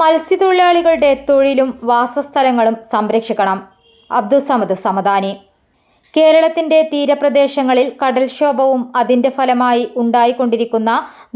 മത്സ്യത്തൊഴിലാളികളുടെ തൊഴിലും വാസസ്ഥലങ്ങളും സംരക്ഷിക്കണം. അബ്ദുസമദ് സമദാനി. കേരളത്തിന്റെ തീരപ്രദേശങ്ങളിൽ കടൽക്ഷോഭവും അതിന്റെ ഫലമായി ഉണ്ടായിക്കൊണ്ടിരിക്കുന്ന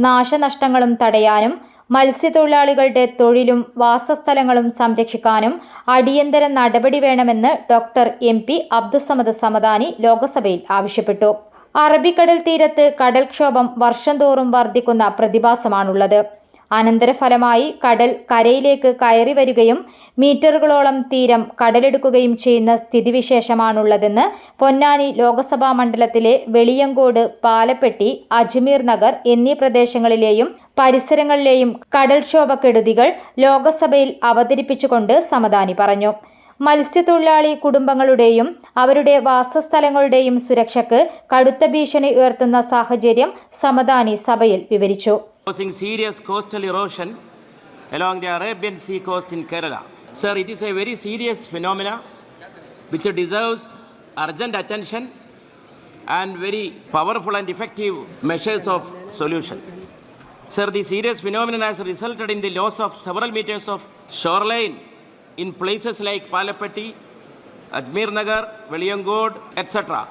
നാശനഷ്ടങ്ങളും തടയാനും മത്സ്യത്തൊഴിലാളികളുടെ തൊഴിലും വാസസ്ഥലങ്ങളും സംരക്ഷിക്കാനും അടിയന്തര നടപടി വേണമെന്ന് doctor M P Abdussamad Samadani ലോക്സഭയിൽ ആവശ്യപ്പെട്ടു. അറബിക്കടൽ തീരത്ത് കടൽക്ഷോഭം വർഷം തോറും വർദ്ധിക്കുന്ന പ്രതിഭാസമാണുള്ളത്. അനന്തരഫലമായി കടൽ കരയിലേക്ക് കയറി വരികയും മീറ്ററുകളോളം തീരം കടലെടുക്കുകയും ചെയ്യുന്ന സ്ഥിതിവിശേഷമാണുള്ളതെന്ന് പൊന്നാനി ലോക്സഭാ മണ്ഡലത്തിലെ വെളിയങ്കോട് പാലപ്പെട്ടി അജ്മീർ നഗർ എന്നീ പ്രദേശങ്ങളിലെയും പരിസരങ്ങളിലെയും കടൽക്ഷോഭക്കെടുതികൾ ലോക്സഭയിൽ അവതരിപ്പിച്ചുകൊണ്ട് സമദാനി പറഞ്ഞു. മത്സ്യത്തൊഴിലാളി കുടുംബങ്ങളുടെയും അവരുടെ വാസസ്ഥലങ്ങളുടെയും സുരക്ഷയ്ക്ക് കടുത്ത ഭീഷണി ഉയർത്തുന്ന സാഹചര്യം സമദാനി സഭയിൽ വിവരിച്ചു. Causing serious coastal erosion along the Arabian Sea coast in Kerala. Sir, it is a very serious phenomena which deserves urgent attention and very powerful and effective measures of solution. Sir, the serious phenomenon has resulted in the loss of several meters of shoreline in places like Palapatti, Ajmer Nagar, Veliyangod, etc.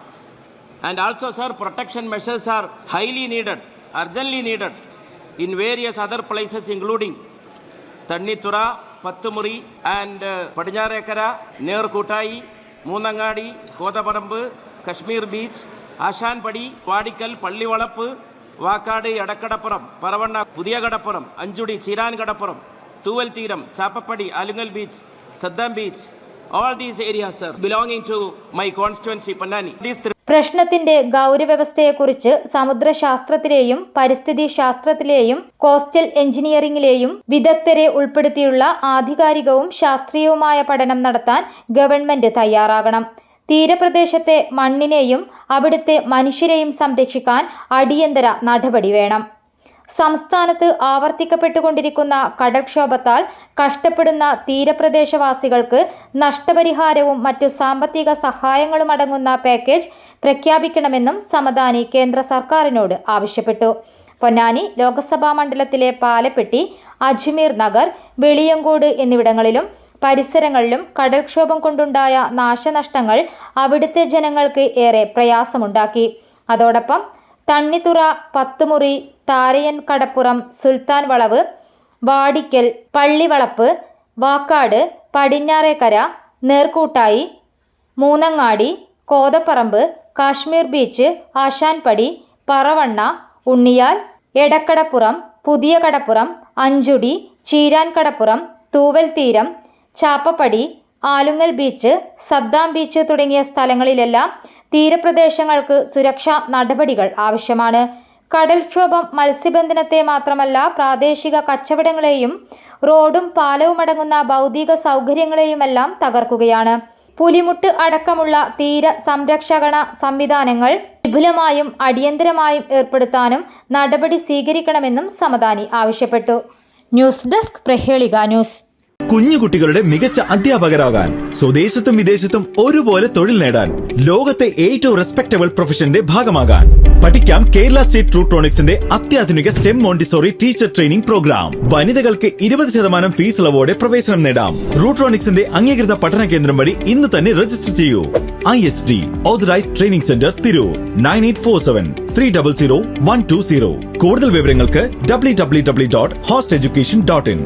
And also, sir, protection measures are highly needed, urgently needed in various other places, including Thannithura Pathumuri and Padinjarekkara Nerkoottayi Moonnangadi Kothaparamba Kashmir beach Ashanpadi Vadikkal Pallivalappu Vakkad Edakkadappuram Paravanna Puthiya Kadappuram Anchudi Cheeran Kadappuram Thooval Theeram Chappappadi Alungal beach Saddam beach all these areas sir belonging to my constituency Pannani these three പ്രശ്നത്തിന്റെ ഗൗരവ്യവസ്ഥയെക്കുറിച്ച് സമുദ്രശാസ്ത്രത്തിലെയും പരിസ്ഥിതി ശാസ്ത്രത്തിലെയും coastal എഞ്ചിനീയറിംഗിലെയും വിദഗ്ധരെ ഉൾപ്പെടുത്തിയുള്ള ആധികാരികവും ശാസ്ത്രീയവുമായ പഠനം നടത്താൻ government തയ്യാറാകണം. തീരപ്രദേശത്തെ മണ്ണിനെയും അവിടുത്തെ മനുഷ്യരെയും സംരക്ഷിക്കാൻ അടിയന്തര നടപടി വേണം. സംസ്ഥാനത്ത് ആവർത്തിക്കപ്പെട്ടുകൊണ്ടിരിക്കുന്ന കടൽക്ഷോഭത്താൽ കഷ്ടപ്പെടുന്ന തീരപ്രദേശവാസികൾക്ക് നഷ്ടപരിഹാരവും മറ്റു സാമ്പത്തിക സഹായങ്ങളും അടങ്ങുന്ന പാക്കേജ് പ്രഖ്യാപിക്കണമെന്നും സമദാനി കേന്ദ്ര സർക്കാരിനോട് ആവശ്യപ്പെട്ടു. പൊന്നാനി ലോക്സഭാ മണ്ഡലത്തിലെ പാലപ്പെട്ടി അജ്മീർ നഗർ വെളിയങ്കോട് എന്നിവിടങ്ങളിലും പരിസരങ്ങളിലും കടൽക്ഷോഭം കൊണ്ടുണ്ടായ നാശനഷ്ടങ്ങൾ അവിടുത്തെ ജനങ്ങൾക്ക് ഏറെ പ്രയാസമുണ്ടാക്കി. അതോടൊപ്പം Thannithura പത്തുമുറി Tharayan Kadappuram Sulthan Valavu Vadikkal Pallivalappu Vakkad Padinjarekkara Nerkoottayi Moonnangadi Kothaparamba Kashmir beach Ashanpadi Paravanna Unniyal Edakkadappuram Puthiya Kadappuram Anchudi Cheeran Kadappuram Thooval Theeram Chappappadi Alungal beach Saddam beach തുടങ്ങിയ സ്ഥലങ്ങളിലെല്ലാം തീരപ്രദേശങ്ങൾക്ക് സുരക്ഷാ നടപടികൾ ആവശ്യമാണ്. കടൽക്ഷോഭം മത്സ്യബന്ധനത്തെ മാത്രമല്ല പ്രാദേശിക കച്ചവടങ്ങളെയും റോഡും പാലവും അടങ്ങുന്ന ഭൗതിക സൗകര്യങ്ങളെയുമെല്ലാം തകർക്കുകയാണ്. പുലിമുട്ട് അടക്കമുള്ള തീര സംരക്ഷണ സംവിധാനങ്ങൾ വിപുലമായും അടിയന്തരമായും ഏർപ്പെടുത്താനും നടപടി സ്വീകരിക്കണമെന്നും സമദാനി ആവശ്യപ്പെട്ടു. News desk Prahelika news. കുഞ്ഞുകുട്ടികളുടെ മികച്ച അധ്യാപകരാകാൻ സ്വദേശത്തും വിദേശത്തും ഒരുപോലെ തൊഴിൽ നേടാൻ ലോകത്തെ ഏറ്റവും റെസ്പെക്ടബിൾ പ്രൊഫഷന്റെ ഭാഗമാകാൻ. പഠിക്കാം കേരള സ്റ്റേറ്റ് ട്രൂട്രോണിക്സിന്റെ അത്യാധുനിക STEM Montessori teacher training programme. വനിതകൾക്ക് ഇരുപത് ശതമാനം ഫീസ് ഇളവോടെ പ്രവേശനം നേടാം. റൂട്രോണിക്സിന്റെ അംഗീകൃത പഠന കേന്ദ്രം വഴി ഇന്ന് തന്നെ രജിസ്റ്റർ ചെയ്യൂ. I H D authorised training centre Tirur nine eight four seven three double zero one two zero കൂടുതൽ വിവരങ്ങൾക്ക് W W W dot host education dot in